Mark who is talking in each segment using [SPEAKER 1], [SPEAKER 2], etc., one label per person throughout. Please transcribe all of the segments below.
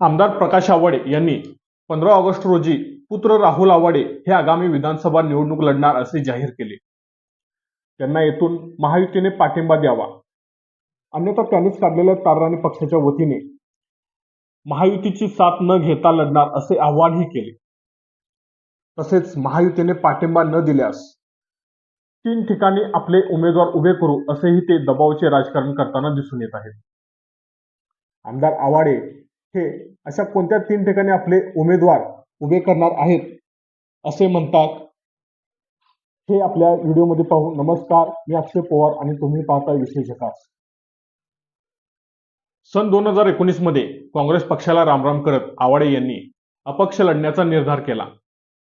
[SPEAKER 1] आमदार प्रकाश आवाडे यांनी पंधरा ऑगस्ट रोजी पुत्र राहुल आवाडे हे आगामी विधानसभा निवडणूक लढणार असे जाहीर केले. त्यांना येथून महायुतीने पाठिंबा द्यावा. अन्यथा त्यांनीच काढलेल्या तारराणी पक्षाच्या वतीने महायुतीची साथ न घेता लढणार असे आवाहनही केले. तसेच महायुतीने पाठिंबा न दिल्यास तीन ठिकाणी आपले उमेदवार उभे करू असेही ते दबावचे राजकारण करताना दिसून येत आहेत आमदार आवाडे हे अशा कोणत्या तीन ठिकाणी आपले उमेदवार उभे करणार आहेत असे म्हणतात. हे आपल्या व्हिडिओमध्ये पाहू. नमस्कार मी अक्षय पवार आणि तुम्ही पाहताय विश्लेषकास सन दोन हजार एकोणीसमध्ये काँग्रेस पक्षाला रामराम करत आवाडे यांनी अपक्ष लढण्याचा निर्धार केला.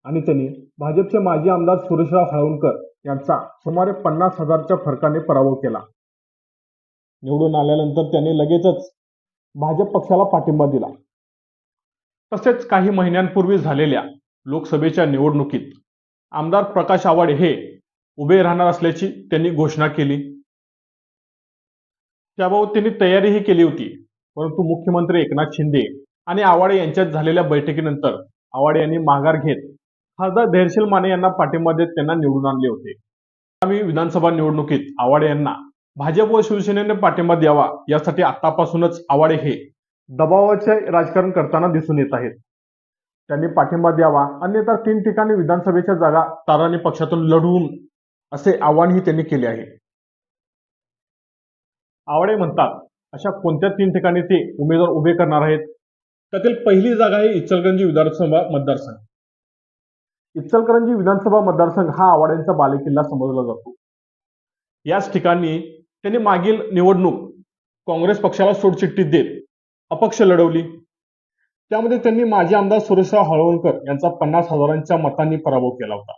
[SPEAKER 1] आणि त्यांनी भाजपचे माजी आमदार सुरेशराव हळवणकर यांचा सुमारे पन्नास हजारच्या फरकाने पराभव केला. निवडून आल्यानंतर त्यांनी लगेचच भाजप पक्षाला पाठिंबा दिला. तसेच काही महिन्यांपूर्वी झालेल्या लोकसभेच्या निवडणुकीत आमदार प्रकाश आवाडे हे उभे राहणार असल्याची त्यांनी घोषणा केली. त्याबाबत त्यांनी तयारीही केली होती. परंतु मुख्यमंत्री एकनाथ शिंदे आणि आवाडे यांच्यात झालेल्या बैठकीनंतर आवाडे यांनी माघार घेत खासदार धैर्शील माने यांना पाठिंबा देत त्यांना निवडून आणले होते. आगामी विधानसभा निवडणुकीत आवाडे यांना भाजप व शिवसेनेने पाठिंबा द्यावा यासाठी आतापासूनच आवाडे हे दबावाचे राजकारण करताना दिसून येत आहेत. त्यांनी पाठिंबा द्यावा अन्यथा तीन ठिकाणी विधानसभेच्या जागा तारांनी पक्षातून लढवून असे आवाहनही त्यांनी केले आहे. आवाडे म्हणतात अशा कोणत्या तीन ठिकाणी ते उमेदवार उभे करणार आहेत? त्यातील पहिली जागा आहे इचलकरंजी विधानसभा मतदारसंघ. इचलकरंजी विधानसभा मतदारसंघ हा आवाड्यांचा बालेकिल्ला समजला जातो. याच ठिकाणी त्यांनी मागील निवडणूक काँग्रेस पक्षाला सोडचिठ्ठी देत अपक्ष लढवली. त्यामध्ये त्यांनी माजी आमदार सुरेशराव हळवणकर यांचा पन्नास हजारांच्या मतांनी पराभव केला होता.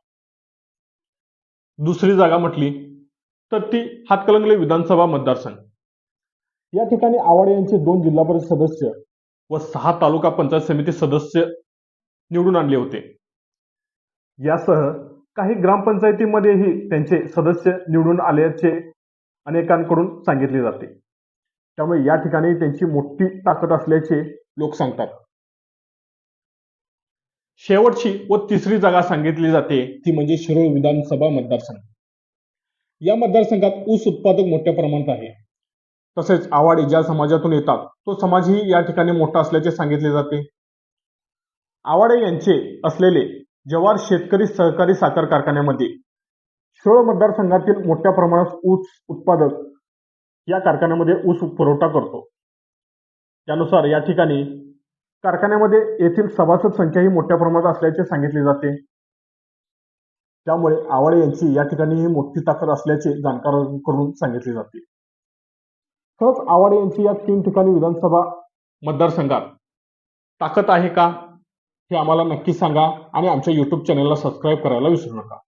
[SPEAKER 1] दुसरी जागा म्हटली तर ती हातकलंगले विधानसभा मतदारसंघ. या ठिकाणी आवाडे यांचे दोन जिल्हा परिषद सदस्य व सहा तालुका पंचायत समिती सदस्य निवडून आणले होते. यासह काही ग्रामपंचायतीमध्येही त्यांचे सदस्य निवडून आल्याचे अनेकांकडून सांगितली जाते. त्यामुळे या ठिकाणी त्यांची मोठी ताकद असल्याचे लोक सांगतात. शेवटची व तिसरी जागा सांगितली जाते ती म्हणजे शिरोळ विधानसभा मतदारसंघ. या मतदारसंघात ऊस उत्पादक मोठ्या प्रमाणात आहे. तसेच आवाड ज्या समाजातून येतात तो समाजही या ठिकाणी मोठा असल्याचे सांगितले जाते. आवाडे यांचे असलेले जवार शेतकरी सहकारी साखर कारखान्यामध्ये शिरोळ मतदारसंघातील मोठ्या प्रमाणात ऊस उत्पादक या कारखान्यामध्ये ऊस पुरवठा करतो. त्यानुसार या ठिकाणी कारखान्यामध्ये येथील सभासद संख्याही मोठ्या प्रमाणात असल्याचे सांगितले जाते. त्यामुळे आवाळे यांची या ठिकाणी ही मोठी ताकद असल्याचे जाणकारांकडून सांगितले जाते. खरंच आवाडे यांची या तीन ठिकाणी विधानसभा मतदारसंघात ताकद आहे का? हे आम्हाला नक्की सांगा आणि आमच्या युट्यूब चॅनलला सबस्क्राईब करायला विसरू नका.